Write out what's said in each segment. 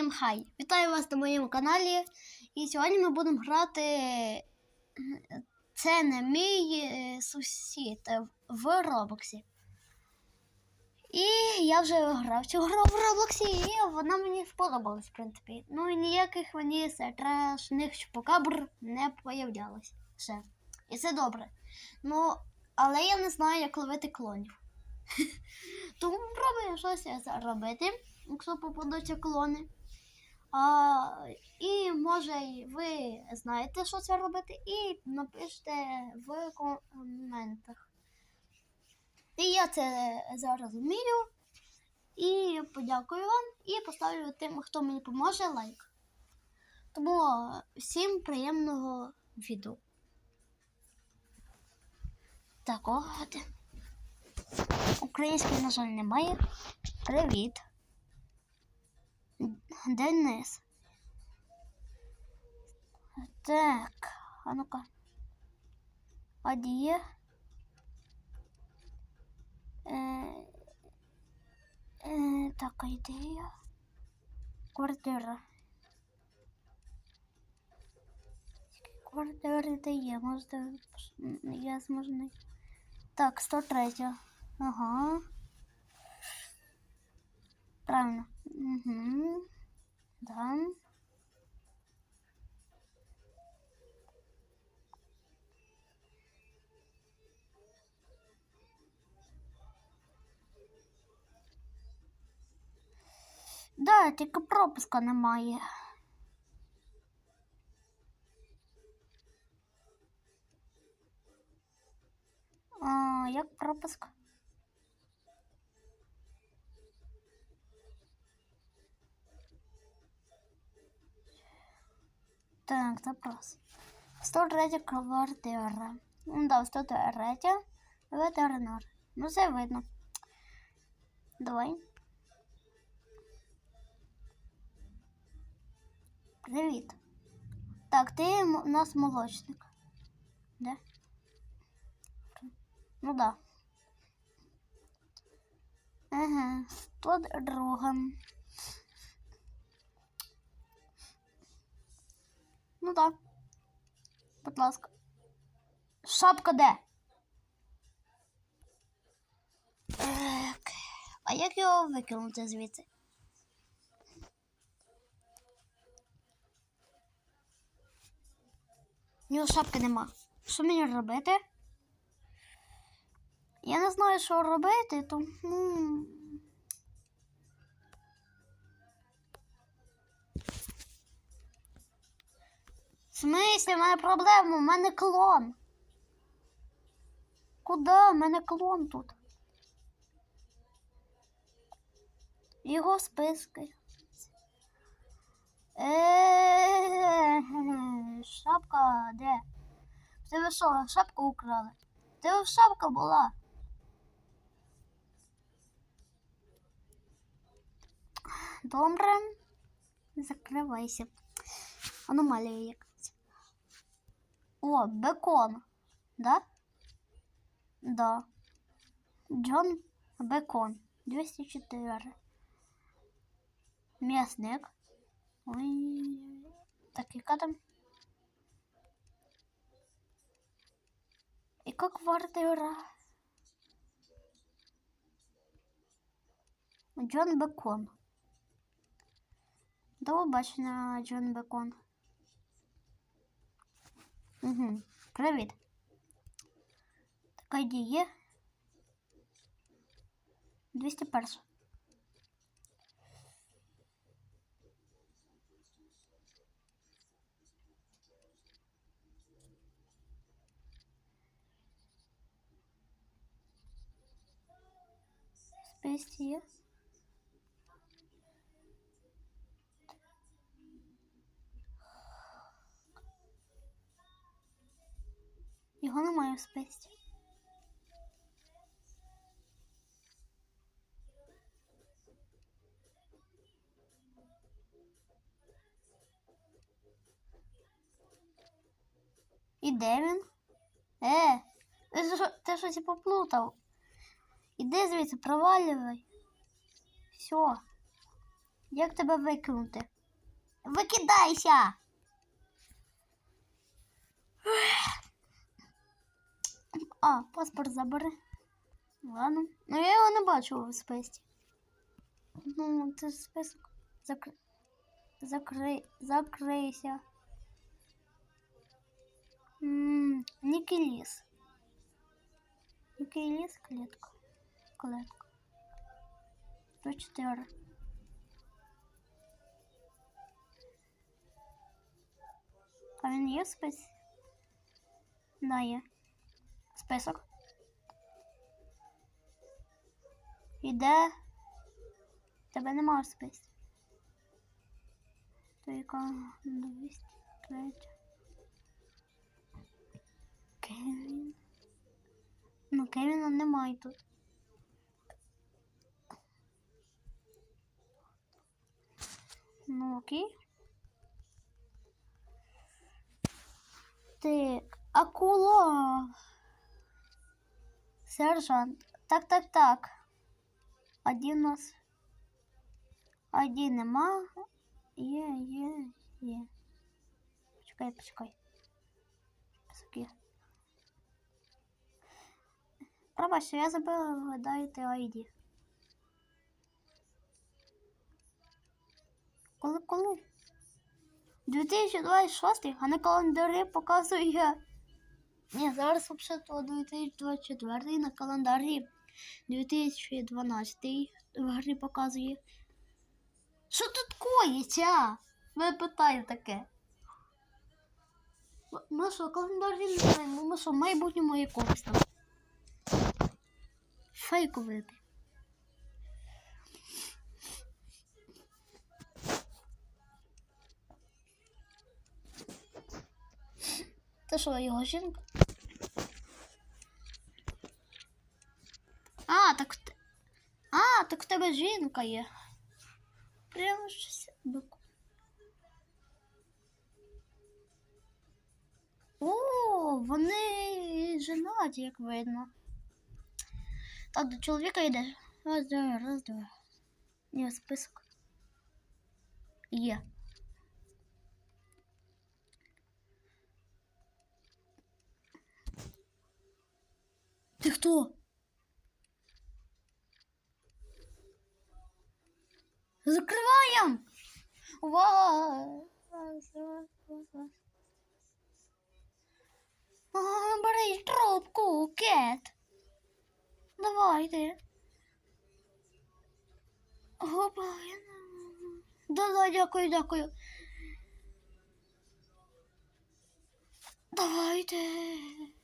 Всім хай! Вітаю вас на моєму каналі. І сьогодні ми будемо грати. Це не мій е, сусід е, в Роблоксі. І я вже грав цю гру в Роблоксі, і вона мені сподобалась, в принципі. Ну і ніяких мені страшних чупакабр не появлялось. Все. І це добре. Ну, але я не знаю, як ловити клонів. Тому пробую щось робити, якщо попадуться клони. А, і може ви знаєте, що це робити, і напишіть в коментах. І я це зараз вмію. І подякую вам і поставлю тим, хто мені поможе, лайк. Тому всім приємного відео. Так, от. На жаль, немає. Привіт. Денис. Так, а ну-ка. А де? Е, е, так, а де я? Квартира. Квартира де є, може, я зможу. Так, 103. Ага. Правильно. Угу. Да. Да, тільки пропуска немає. А, як пропуск? Так, запрос. 103 квартира. Ну да, 103 ветеринар. Ну, все видно. Давай. Привіт. Так, ти у нас молочник. Де? Ну да. Ага, 102. Ну так. Будь ласка. Шапка де? Так. А як його викинути звідси? У нього шапки нема. Що мені робити? Я не знаю, що робити, тому. Смислі, в мене проблема, у мене клон. Куда? У мене клон тут. Його списки. Шапка де? В Тебе що, шапку украли? В Тебе шапка була. Добре. Закривайся. Аномалія якась. О, бекон. Да? Да. Джон Бекон. 204. М'ясник. Ой. Так, яка там? Яка квартира? Джон Бекон. До побачення, Джон Бекон. Угу. Привіт. Така є. 201. Спейс Його немає в списі. І де він? Е, ти щось поплутав. Іди звідси, провалювай. Все. Як тебе викинути? Викидайся! А, паспорт забери. Ладно. Ну я його не бачу у списі. Ну, це список. Закри... Закри... Закрийся. Нікеліс. Нікеліс клітка. Клетка. 104. А він є в списі? Да, є. Список. Іде. Тебе нема в списі. То яка 203. Кевін. Ну, Кевіна немає тут. Ну, окей. Так, акула. Сержант. Так, так, так. Один у нас. Один нема. Є, є, є. Почекай, почекай. Писаки. Пробачте, я забыла вгадайте ID. Коли коли? 2026, а на календарі показує. Ні, зараз взагалі 2024 на календарі 2012 в грі показує. Що тут коїться? Ви питаєте таке. Ми що, календарі не знаємо, ми що, в майбутньому якогось там. Фейковий. Ти що, його жінка? А, так А, так в тебе жінка є. Прямо щось бику. О, вони женаті, як видно. Так, до чоловіка йде. Раз, два, раз, два. Ні, список. Є. Раз, два. А, Бери трубку, кет. Давайте. Опа, Да-да, дякую, дякую. Давайте.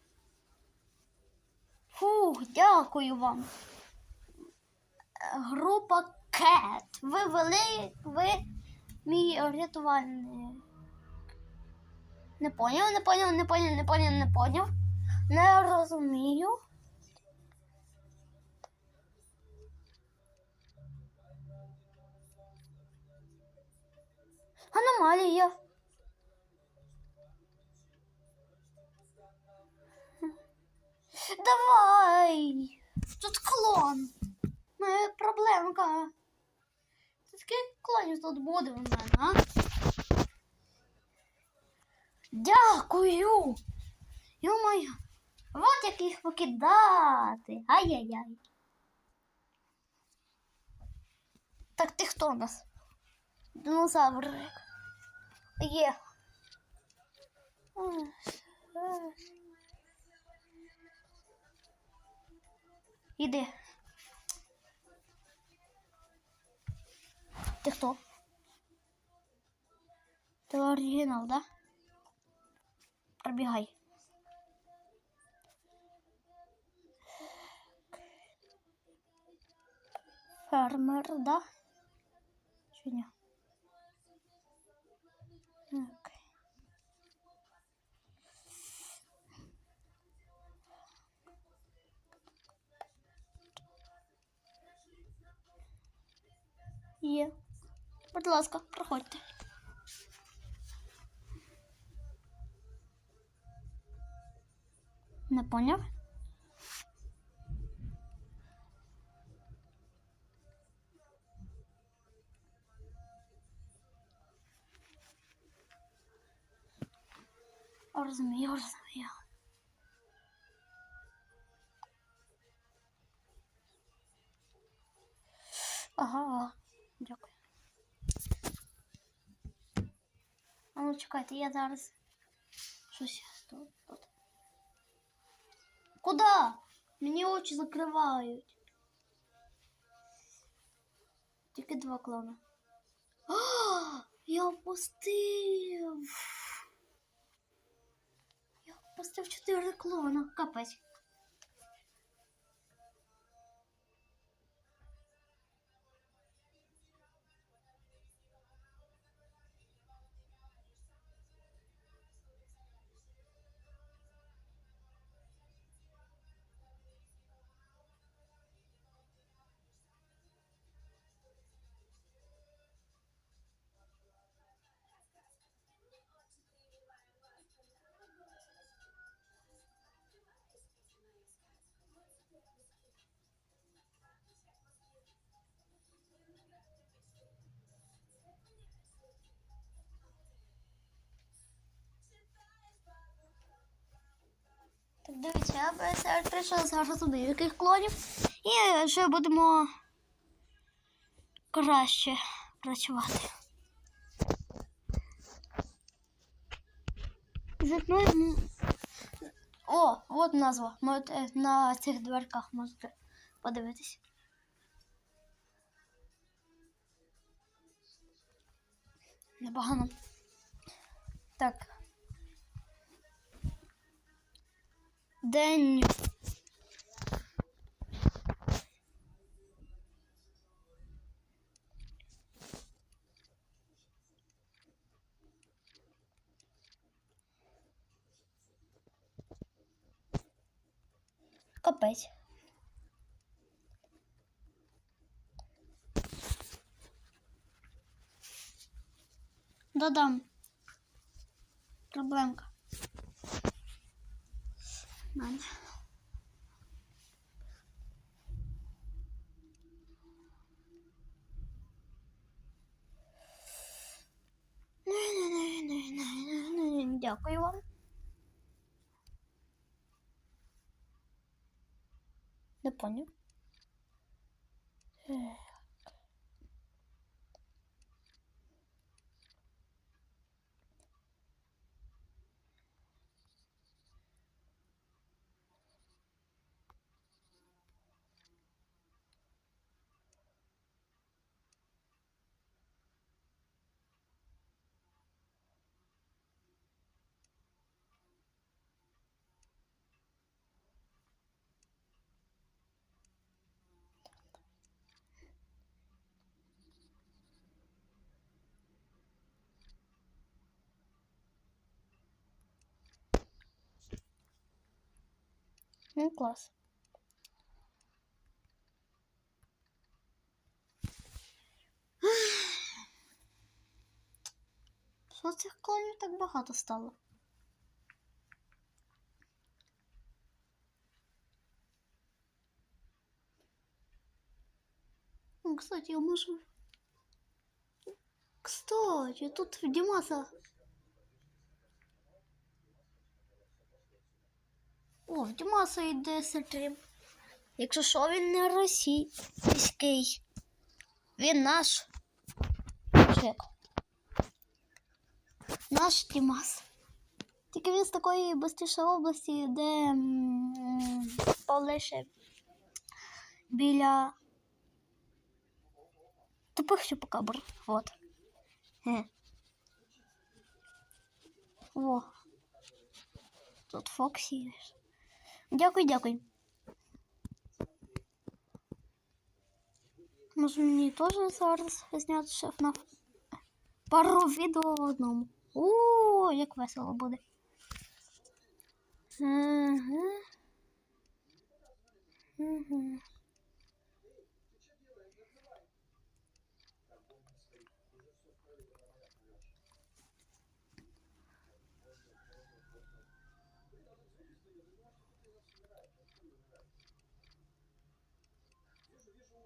Фух, дякую вам. Група Кет. Ви вели, ви мій рятувальник. Не поняв, не поняв, не поняв, не поняв, не поняв. Не розумію. Аномалія. Давай. Тут клон. Ну, проблемка. Це скільки клонів тут буде у мене, а? Дякую. Йо-моє. Вот як їх покидати. Ай-яй-яй. Так ти хто у нас? Динозаврик. Є. Ой, ой. Іди. Ти хто? Ти оригінал, да? Пробігай. Фермер, да? Чи ні? є. Будь ласка, проходьте. Не поняв? Розумію, розумію. чекайте, я зараз щось тут. тут. Куда? Мені очі закривають. Тільки два клона. А, я впустив. Я впустив чотири клона. Капець. Дивіться, я зараз прийшла зараз туди яких клонів. І вже будемо краще працювати. Вікно. О, от назва. Можете на цих дверках можете подивитися. Непогано. Так. День. Капець. Додам. Проблемка. Мене. Дякую вам. Не поняв. Ех. Ну, клас. Що цих клонів так багато стало? Ну, кстати, я можу. Кстати, тут в Димаса. О, в Димаса йде стрім. Якщо що, він не російський. Він наш. Чек. Наш Дімас. Тільки він з такої безстішої області, де полише біля тупих чупакабр. Вот. Е. О. Тут Фоксі. Дякую, дякую. Може мені теж зараз зняти ще на пару відео в одному. О, як весело буде.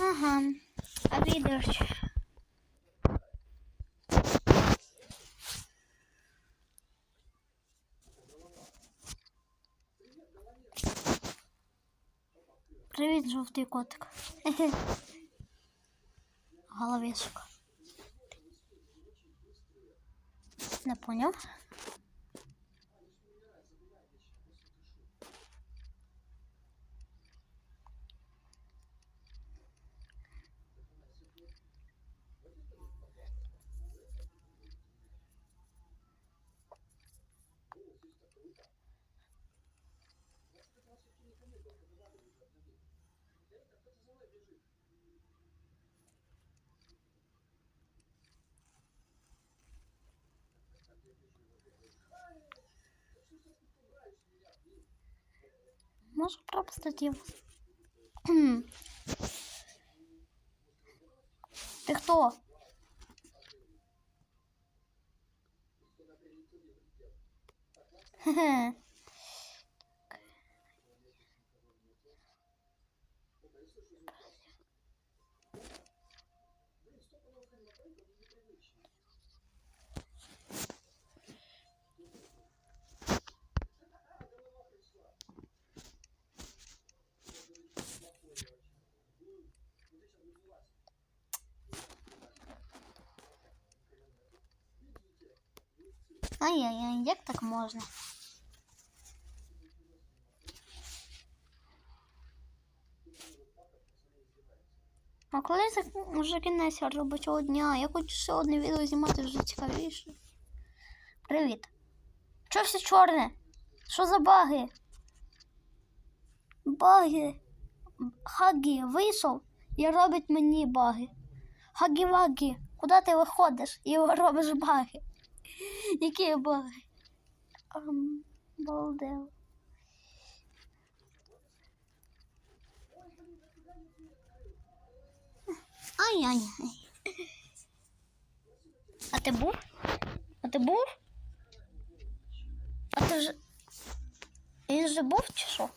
Ага, обидишь. Привіт, жовтий котик. Хе-хе. Головешок. Не поняв. Може просто діл. Ты кто? Хе-хе. Ай-яй-яй, як так можна? А коли вже кінець робочого дня? Я хочу ще відео знімати вже цікавіше. Привіт. Що все чорне? Що за баги? Баги. Хагі вийшов і робить мені баги. Хагі-вагі, куди ти виходиш і робиш баги? Які баги? Ам, Балдев. Ай-яй-яй. А ти був? А ти був? А ти вже. Він же був чи що?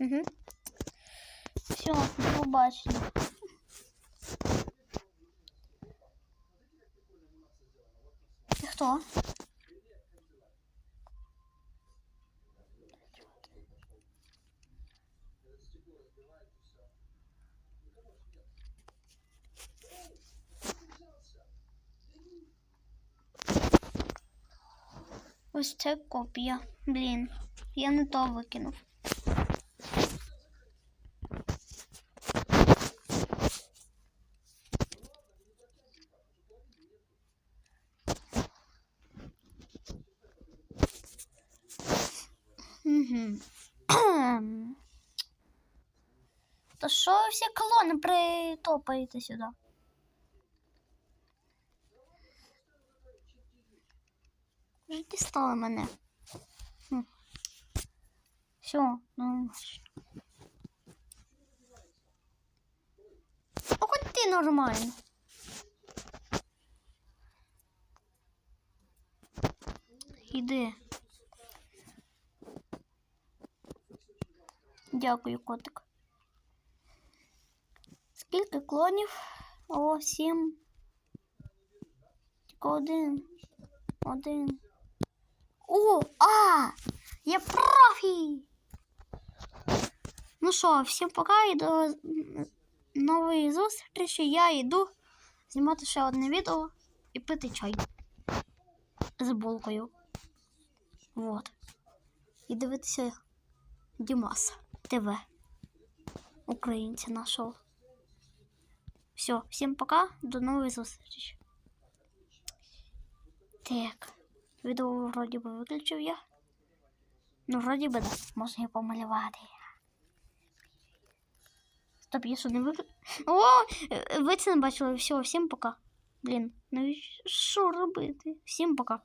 Угу. Все, до побачення. Ти хто? Ось це копія. Блін, я не то викинув. То що ви всі колони притопаєте сюди? Вже дістали мене. Все, ну. А хоч ти нормально. Іди. Дякую, котик. Скільки клонів? О, сім. Тільки один. Один. О, а! Я профі! Ну що, всім пока і до нової зустрічі. Я йду знімати ще одне відео і пити чай з булкою. Вот. І дивитися Дімас ТВ. українця нашого. Все, всім пока, до нової зустрічі. Так, відео вроді би виключив я. Ну, вроді би, да. Можна і помалювати. Стоп, я що не виключив? О, е, ви це не бачили. Все, всім пока. Блін, ну і що робити? Всім пока.